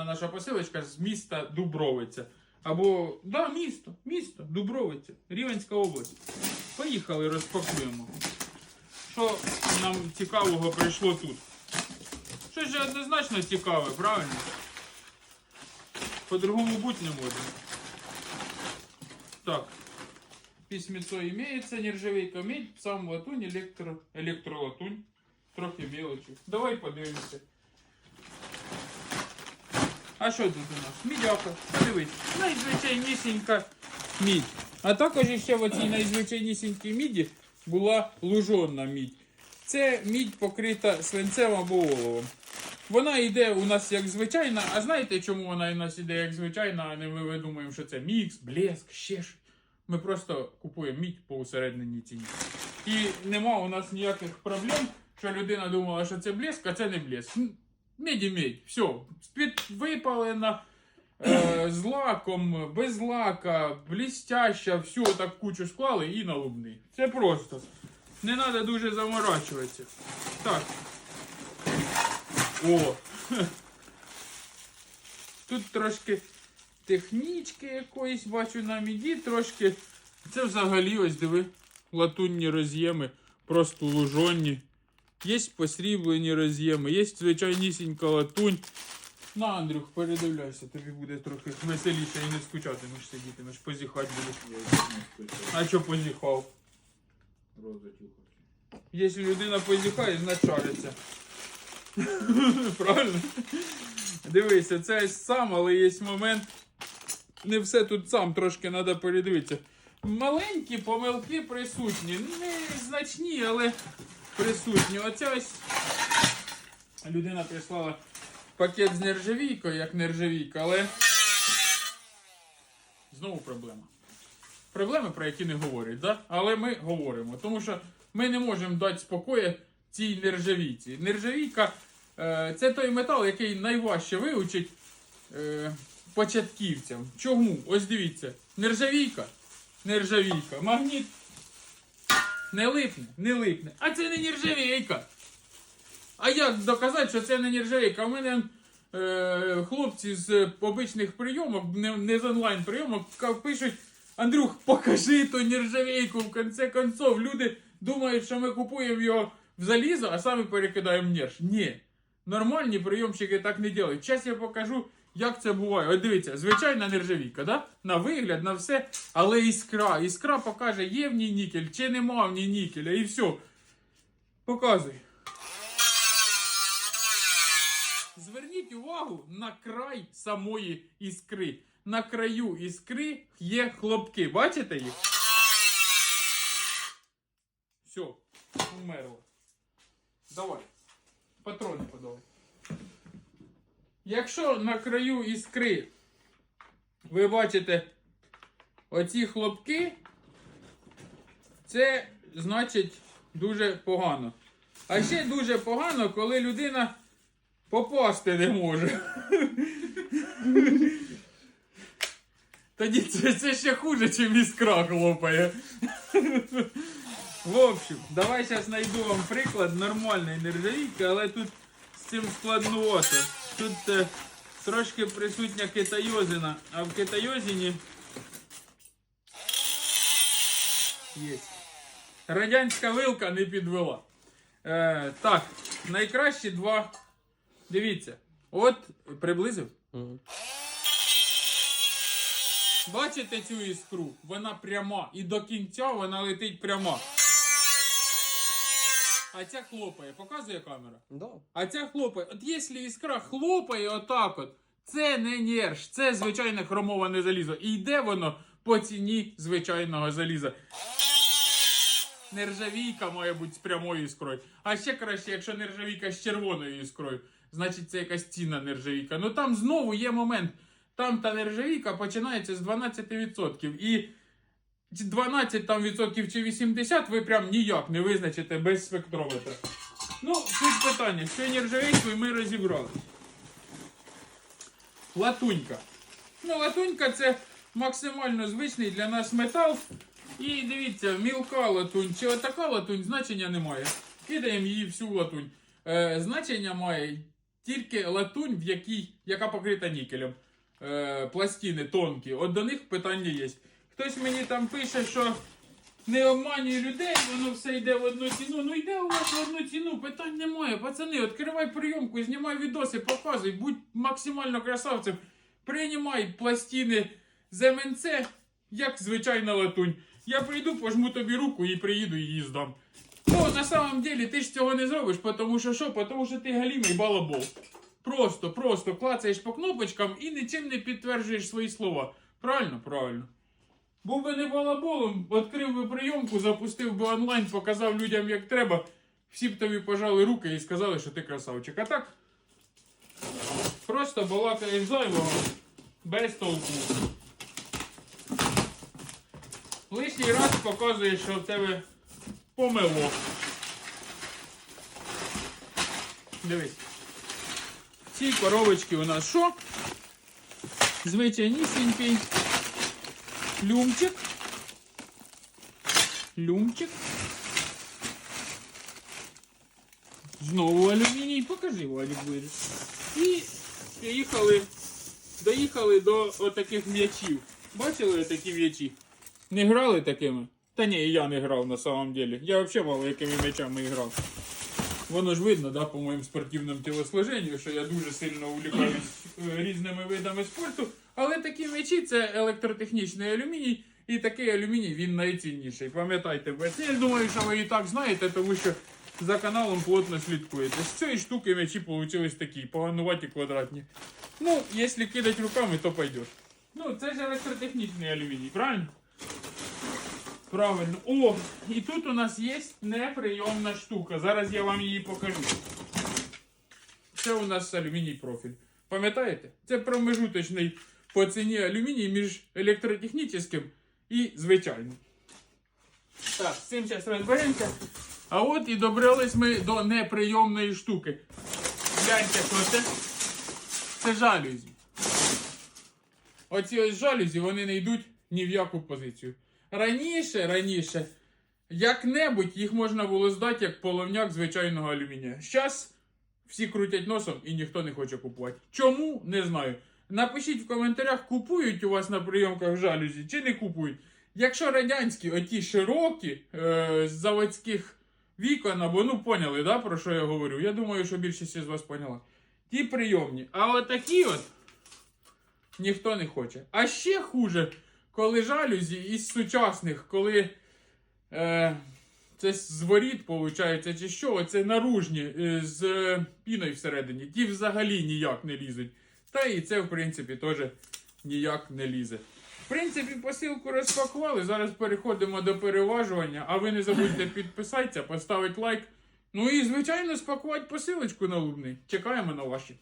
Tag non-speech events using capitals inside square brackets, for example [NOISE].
наступна наша посилочка з міста Дубровиця. Або, да, місто, місто, Дубровиця, Рівенська область. Поїхали, розпакуємо. Що нам цікавого прийшло тут? Щось же однозначно цікаве, правильно? По-другому бути не може. Так. Письмецо имеется, нержавейка медь, сам латунь, електро, електролатунь. Трохи мелочі. Давай подивимося. А що тут у нас? Мідяка. Подивись. Найзвичайнісінька мідь. А також ще в оцій найзвичайнісінькій міді була лужонна мідь. Це мідь покрита свинцем або оловом. Вона йде у нас як звичайна, а знаєте, чому вона у нас йде як звичайна, а не ми видумаємо, що це мікс, блеск, ще щось. Ми просто купуємо мідь по усередненій ціні. І нема у нас ніяких проблем, що людина думала, що це блеск, а це не блеск. М, Мідь все. Спід випалена, е, з лаком, без лака, блістяща, все так кучу склали і на лубни. Це просто. Не треба дуже заморачуватися. Так. О! [LAUGHS] Тут трошки технічки якоїсь бачу на міді, трошки. Це взагалі ось диви. Латунні роз'єми, просто лужонні. Є посріблені роз'єми, є звичайнісінька латунь. На, Андрюх, передивляйся, тобі буде трохи веселіше і не скучатимеш сидітимеш, позіхати будеш. А що позіхав? Якщо людина позіхає, значариться. [LAUGHS] Правильно? Дивися, це сам, але є момент. Не все тут сам, трошки треба передивитися. Маленькі помилки присутні. Не значні, але присутні. Оця ось людина прислала пакет з нержавійкою, як нержавійка, але знову проблема. Проблеми, про які не говорять, да? але ми говоримо. Тому що ми не можемо дати спокою цій нержавійці. Нержавійка е, це той метал, який найважче вивчить е, початківцям. Чому? Ось дивіться. Нержавійка. Нержавійка. Магніт. Не липне, не липне. А це не нержавійка. А як доказати, що це не нержавійка? У мене е, хлопці з обичних прийомок, не, не з онлайн прийомок, пишуть: Андрюх, покажи ту нержавійку. В конце концов, люди думають, що ми купуємо його в залізо, а самі перекидаємо нерж. Ні. Нормальні прийомщики так не роблять. Зараз я покажу, як це буває. От дивіться, звичайна нержавійка, да? на вигляд, на все, але іскра. Іскра покаже, є в ній нікель чи нема в ній нікеля, і все. Показуй. Зверніть увагу на край самої іскри. На краю іскри є хлопки. Бачите їх? Все, умерло. Давай. Патрони подавай. Якщо на краю іскри ви бачите оці хлопки, це значить дуже погано. А ще дуже погано, коли людина попасти не може. Тоді це, це ще хуже, ніж іскра хлопає. В общем, давай зараз знайду вам приклад нормальної нержавійки, але тут з цим складновато. Тут е, трошки присутня китайозина, а в китайозині є. Радянська вилка не підвела. Е, так, найкращі два. Дивіться. От приблизив. Бачите цю іскру? Вона пряма. І до кінця вона летить пряма. А ця хлопає. Показує камера? Да. А ця хлопає. От якщо іскра хлопає отак от, це не нерж, це звичайне хромоване залізо. І йде воно по ціні звичайного заліза. Нержавійка має бути з прямою іскрою. А ще краще, якщо нержавійка з червоною іскрою, значить це якась цінна нержавійка. Ну там знову є момент. Там та нержавійка починається з 12%. І 12 там відсотків чи 80 ви прям ніяк не визначите без спектрометра. Ну, суть питання. Що нержавійкою ми розібрали. Латунька. Ну, латунька це максимально звичний для нас метал. І дивіться, мілка латунь чи отака латунь, значення немає. Кидаємо її всю латунь. Е, значення має тільки латунь, в якій, яка покрита нікелем. Е, пластини тонкі. От до них питання є. Хтось мені там пише, що не обманюй людей, воно все йде в одну ціну. Ну йде у вас в одну ціну, питань немає. Пацани, відкривай прийомку, знімай відоси, показуй, будь максимально красавцем. Приймай пластини з МНЦ, як звичайна латунь. Я прийду, пожму тобі руку і приїду і її. Ну, на самом деле, ти ж цього не зробиш, тому що що? Тому що ти галімий балабол. Просто, просто клацаєш по кнопочкам і нічим не підтверджуєш свої слова. Правильно? Правильно. Був би не балаболом, відкрив би прийомку, запустив би онлайн, показав людям як треба. Всі б тобі пожали руки і сказали, що ти красавчик. А так? Просто балакаєш зайвого, без толку. Лишній раз показуєш, що в тебе помило. Дивись. В цій коробочці у нас що? Звичайнісінький люмчик. Люмчик. Знову алюміній. Покажи Валік виріс. І приїхали, доїхали до отаких м'ячів. Бачили такі м'ячі? Не грали такими? Та ні, я не грав на самом деле. Я взагалі мало якими м'ячами грав. Воно ж видно, да, по моєму спортивному тілосложенню, що я дуже сильно увлікаюсь е, різними видами спорту. Але такі м'ячі це електротехнічний алюміній, і такий алюміній він найцінніший. Пам'ятайте, я думаю, що ви і так знаєте, тому що за каналом плотно слідкуєте. З цієї штуки м'ячі получились такі, погануваті квадратні. Ну, якщо кидати руками, то пойдет. Ну, це ж електротехнічний алюміній, правильно? Правильно. О, і тут у нас є неприйомна штука. Зараз я вам її покажу. Це у нас алюміній профіль. Пам'ятаєте? Це промежуточний по ціні алюміній між електротехнічним і звичайним. Так, з цим зараз розберемося. А от і добрались ми до неприйомної штуки. Гляньте, що це. Це жалюзі. Оці ось жалюзі, вони не йдуть ні в яку позицію. Раніше, раніше, як-небудь їх можна було здати як половняк звичайного алюмінія. Зараз всі крутять носом і ніхто не хоче купувати. Чому? Не знаю. Напишіть в коментарях, купують у вас на прийомках жалюзі чи не купують. Якщо радянські, оті широкі е, з заводських вікон, або ну поняли, да, про що я говорю. Я думаю, що більшість з вас поняла. Ті прийомні. А отакі от ніхто не хоче. А ще хуже, коли жалюзі із сучасних, коли е, це з воріт, виходить, чи що, це наружні е, з е, піною всередині. Ті взагалі ніяк не лізуть. Та і це, в принципі, теж ніяк не лізе. В принципі, посилку розпакували. Зараз переходимо до переважування. А ви не забудьте підписатися, поставити лайк. Ну і, звичайно, спакувати посилочку на лубний. Чекаємо на ваші.